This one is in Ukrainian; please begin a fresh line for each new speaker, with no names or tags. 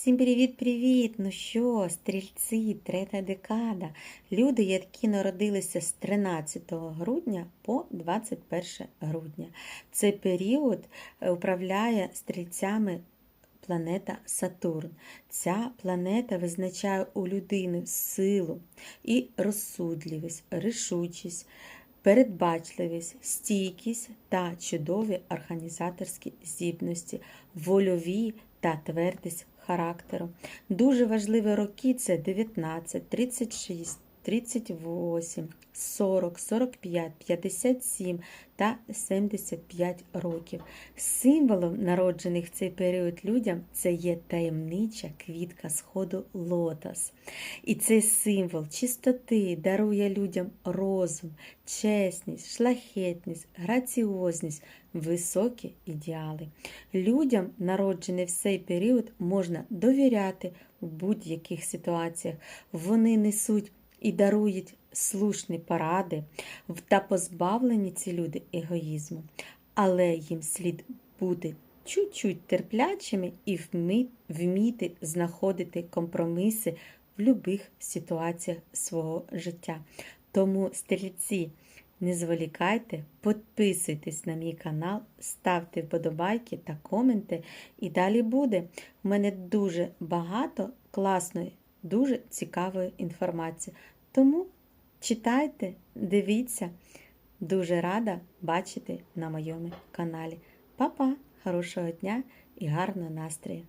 Всім привіт-привіт! Ну що, стрільці, третя декада. Люди, які народилися з 13 грудня по 21 грудня. Цей період е, управляє стрільцями планета Сатурн. Ця планета визначає у людини силу і розсудливість, рішучість, передбачливість, стійкість та чудові організаторські здібності, вольові та твердість характеру. Дуже важливі роки це 19, 36, 38, 40, 45, 57 та 75 років. Символом народжених в цей період людям це є таємнича квітка сходу лотос. І цей символ чистоти дарує людям розум, чесність, шлахетність, граціозність, високі ідеали. Людям, народженим в цей період, можна довіряти в будь-яких ситуаціях. Вони несуть і дарують слушні поради та позбавлені ці люди егоїзму. Але їм слід бути чуть-чуть терплячими і вміти знаходити компроміси в будь-яких ситуаціях свого життя. Тому, стрільці, не зволікайте, підписуйтесь на мій канал, ставте вподобайки та коменти. І далі буде. У мене дуже багато класної, дуже цікавої інформації. Тому читайте, дивіться. Дуже рада бачити на моєму каналі. Па-па! Хорошого дня і гарного настрою!